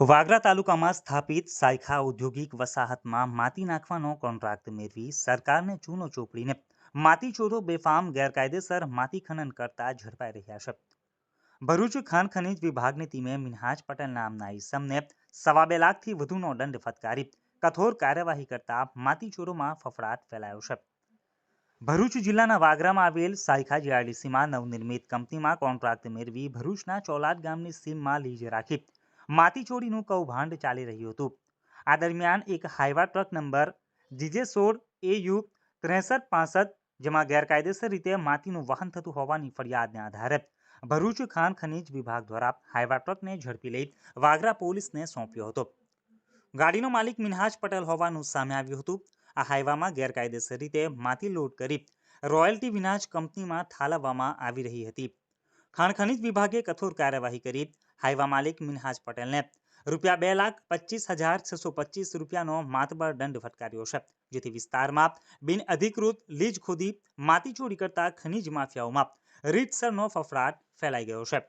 વાગરા તાલુકામાં સ્થાપિત સાયખા ઔદ્યોગિક વસાહતમાં માટી નાખવાનો કોન્ટ્રાક્ટ મેળવી સરકારને ચૂનો ચોપડીને માતીચોરો બેફામ ગેરકાયદેસર માટી ખનન કરતા ઝડપાઈ રહ્યા છે. ભરૂચ ખાણ ખનીજ વિભાગની ટીમે મિનહાજ પટેલ નામના ઈસમને સવા બે લાખથી વધુનો દંડ ફટકારી કઠોર કાર્યવાહી કરતા માતીચોરોમાં ફફડાટ ફેલાયો છે. ભરૂચ જિલ્લાના વાગરામાં આવેલ સાયખા જીઆરડીસીમાં નવનિર્મિત કંપનીમાં કોન્ટ્રાક્ટ મેળવી ભરૂચના ચોલાદ ગામની સીમમાં લીજ રાખી માટી ચોરીનું કૌભાંડ ચાલી રહ્યું હતું. આ દરમિયાન એક હાઈવા ટ્રક નંબર જીજે સોળ એયુ ત્રેસઠ પાસઠ, જેમાં ગેરકાયદેસર રીતે માતીનું વહન થતું હોવાની ફરિયાદને આધારે ભરૂચ ખાન ખનીજ વિભાગ દ્વારા હાઈવા ટ્રકને ઝડપી લઈ વાગરા પોલીસને સોંપ્યો હતો. ગાડીનો માલિક મિનહાજ પટેલ હોવાનું સામે આવ્યું હતું. આ હાઈવામાં ગેરકાયદેસર રીતે માતી લોડ કરી રોયલ્ટી વિના જ કંપનીમાં થાલવવામાં આવી રહી હતી. ખાણ ખનીજ વિભાગે કઠોર કાર્યવાહી કરી. હાઈવા માલિક મિનહાજ પટેલને રૂપિયા બે લાખ પચીસ હજાર છસો પચીસ રૂપિયાનો માતબર દંડ ફટકાર્યો છે, જેથી વિસ્તારમાં બિન અધિકૃત લીજ ખોદી માતીચોરી કરતા ખનીજ માફિયાઓમાં રીતસરનો ફફડાટ ફેલાઈ ગયો છે.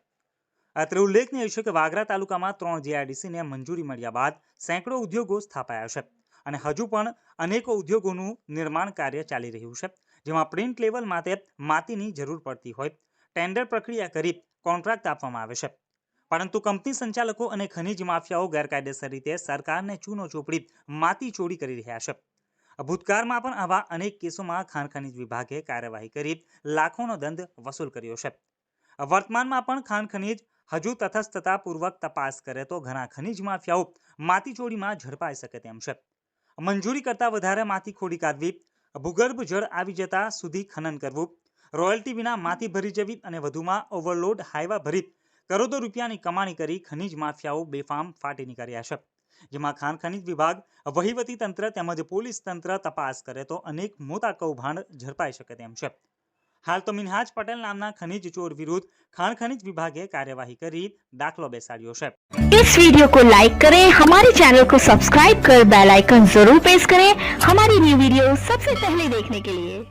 અત્રે ઉલ્લેખનીય છે કે વાગરા તાલુકામાં ત્રણ જીઆઈડીસીને મંજૂરી મળ્યા બાદ સેંકડો ઉદ્યોગો સ્થાપાયા છે અને હજુ પણ અનેકો ઉદ્યોગોનું નિર્માણ કાર્ય ચાલી રહ્યું છે, જેમાં પ્રિન્ટ લેવલ માટે માતીની જરૂર પડતી હોય ટેન્ડર પ્રક્રિયા કરી કોન્ટ્રાક્ટ આપવામાં આવે છે. પરંતુ કંપની સંચાલકો અને ખનીજ માફિયાઓ ગેરકાયદેસર રીતે સરકારને ચૂનો ચોપડી માતી ચોરી કરી રહ્યા છે. ભૂતકાળમાં પણ આવા અનેક કેસોમાં ખાણ ખનિજ વિભાગે કાર્યવાહી કરી લાખોનો દંડ વસૂલ કર્યો છે. વર્તમાનમાં પણ ખાણ ખનિજ હજુ તથસ્થતાપૂર્વક તપાસ કરે તો ઘણા ખનીજ માફિયાઓ માતીચોરીમાં ઝડપાઈ શકે તેમ છે. મંજૂરી કરતાં વધારે માથી ખોડી કાઢવી, ભૂગર્ભ જળ આવી જતા સુધી ખનન કરવું રોયલ્ટી વિના માટી ભરી જવી અને વધુમાં ઓવરલોડ હાઈવા ભરી કરોડો રૂપિયાની કમાણી કરી ખનીજ માફિયાઓ બેફામ ફાટી નીકળ્યા છે જેમાં ખાણ ખનીજ વિભાગ વહીવટી તંત્ર તેમજ પોલીસ તંત્ર તપાસ કરે તો અનેક મોટા કૌભાંડ ઝડપાઈ શકે તેમ છે હાલ તો મિનહાજ પટેલ નામના ખનીજ ચોર વિરુદ્ધ ખાણ ખનીજ વિભાગે કાર્યવાહી કરી દાખલો બેસાડ્યો છે इस वीडियो को लाइक करें हमारे चैनल को सब्सक्राइब कर बेल आइकन जरूर प्रेस करें हमारी न्यू वीडियो सबसे पहले देखने के लिए